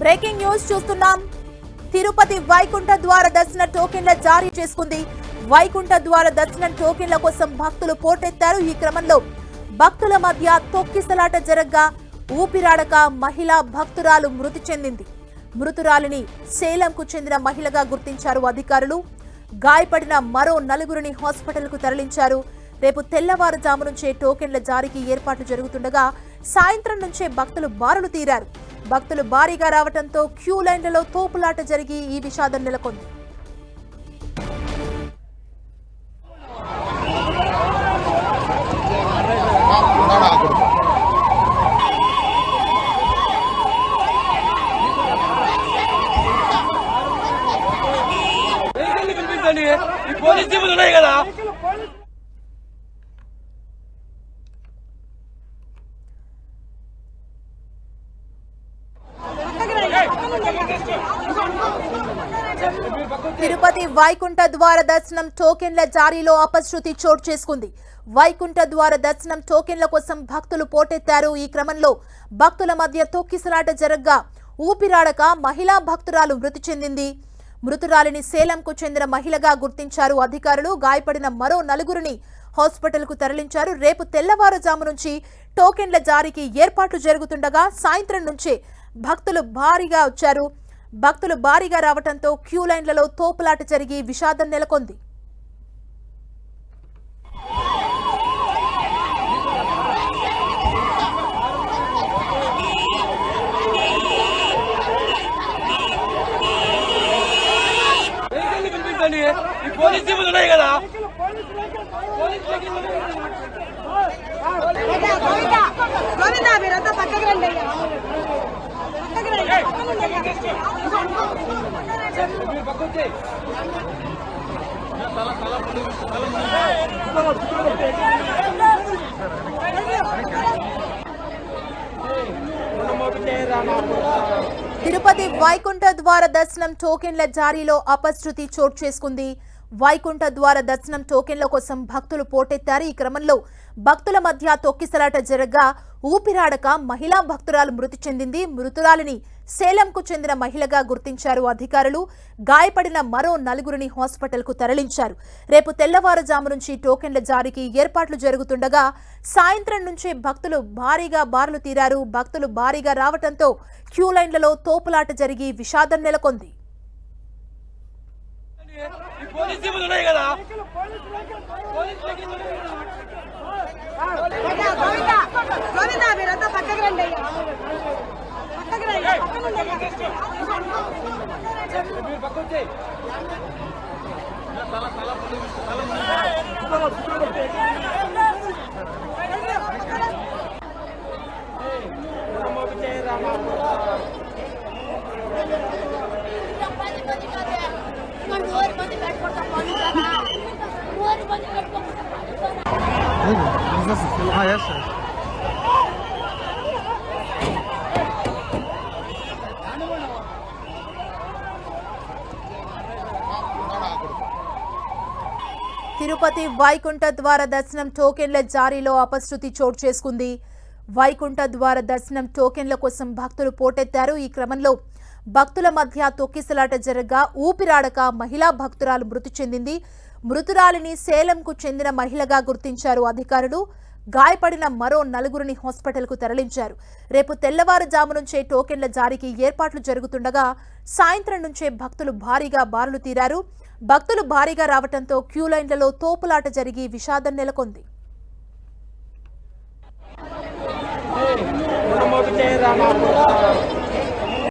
Breaking news చూస్తున్నాం. తిరుపతి వైకుంఠ ద్వార దర్శన టోకెన్ల జారీ చేసుకుంది. వైకుంఠ ద్వార దర్శనం టోకెన్ల కోసం భక్తులు పోటెత్తారు ఈ క్రమంలో. భక్తుల మధ్య తొక్కిసలాట జరగ్గా. ఊపిరాడక మహిళా భక్తురాలు మృతి చెందింది. మృతురాలిని సేలంకు చెందిన మహిళగా గుర్తించారు అధికారులు. గాయపడిన మరో నలుగురిని హాస్పిటల్కు తరలించారు. రేపు తెల్లవారుజాము నుంచే టోకెన్ల జారీకి ఏర్పాట్లు జరుగుతుండగా సాయంత్రం నుంచే భక్తులు బారులు తీరారు. భక్తులు భారీగా రావడంతో క్యూ లైన్లలో తోపులాట జరిగి ఈ విషాదం నెలకొంది. ఈ పోలీస్ జీవులు ఉన్నాయి కదా. తిరుపతి వైకుంఠ ద్వార దర్శనం టోకెన్ల జారీలో అపశృతి చోటు చేసుకుంది. వైకుంఠ ద్వార దర్శనం టోకెన్ల కోసం భక్తులు పోటెత్తారు. ఈ క్రమంలో భక్తుల మధ్య తొక్కిసలాట జరగ్గా. ఊపిరాడక మహిళా భక్తురాలు మృతి చెందింది. మృతురాలిని సేలంకు చెందిన మహిళగా గుర్తించారు అధికారులు. గాయపడిన మరో నలుగురిని హాస్పిటల్కు తరలించారు. రేపు తెల్లవారుజాము నుంచి టోకెన్ల జారీకి ఏర్పాట్లు జరుగుతుండగా సాయంత్రం నుంచే భక్తులు భారీగా వచ్చారు. భక్తులు భారీగా రావడంతో క్యూ లైన్లలో తోపులాట జరిగి విషాదం నెలకొంది. వెహికల్ని పిలిపించండి. ఈ పోలీస్ జీపులు ఉన్నాయి కదా పోలీస్ వెహికల్ గోవిందా, గోవిందా, గోవిందా, మీరంతా పక్కకి రండి అయ్యా. పక్కకి రండి, పక్కకి రండి. మీరు పక్క వచ్చేయ్. తిరుపతి వైకుంఠ ద్వార దర్శనం టోకెన్ల జారీలో అపశృతి చోటు చేసుకుంది. వైకుంఠ ద్వార దర్శనం టోకెన్ల కోసం భక్తులు పోటెత్తారు. ఈ క్రమంలో భక్తుల మధ్య తొక్కిసలాట జరగ్గా ఊపిరాడక మహిళా భక్తురాలు మృతి చెందింది. మృతురాలిని సేలంకు చెందిన మహిళగా గుర్తించారు అధికారులు. గాయపడిన మరో నలుగురిని హాస్పిటల్కు తరలించారు. రేపు తెల్లవారుజాము నుంచి టోకెన్ల జారీకి ఏర్పాట్లు జరుగుతుండగా సాయంత్రం నుంచే భక్తులు భారీగా బారులు తీరారు. భక్తులు భారీగా రావడంతో క్యూ లైన్లలో తోపులాట జరిగి విషాదం నెలకొంది. పోలీస్ జీపులు ఉన్నాయి కదా గోవిందా, మీరంతా పక్కకి రండి. పక్కకి రండి. మీరు పక్క వచ్చేయ్. ఓరి Ah, ఓరి మంది తిరుపతి వైకుంఠ ద్వార దర్శనం టోకెన్ల జారీలో అపశృతి చోటు చేసుకుంది. వైకుంఠ ద్వార దర్శనం టోకెన్ల కోసం భక్తులు పోటెత్తారు. ఈ క్రమంలో భక్తుల మధ్య తొక్కిసలాట జరగా ఊపిరాడక మహిళా భక్తురాలు మృతి చెందింది. మృతురాలిని సేలంకు చెందిన మహిళగా గుర్తించారు అధికారులు. గాయపడిన మరో నలుగురిని హాస్పిటల్కు తరలించారు. రేపు తెల్లవారుజాము నుంచే టోకెన్ల జారీకి ఏర్పాట్లు జరుగుతుండగా సాయంత్రం నుంచే భక్తులు భారీగా బారులు తీరారు. భక్తులు భారీగా రావడంతో క్యూ లైన్లలో తోపులాట జరిగి విషాదం నెలకొంది.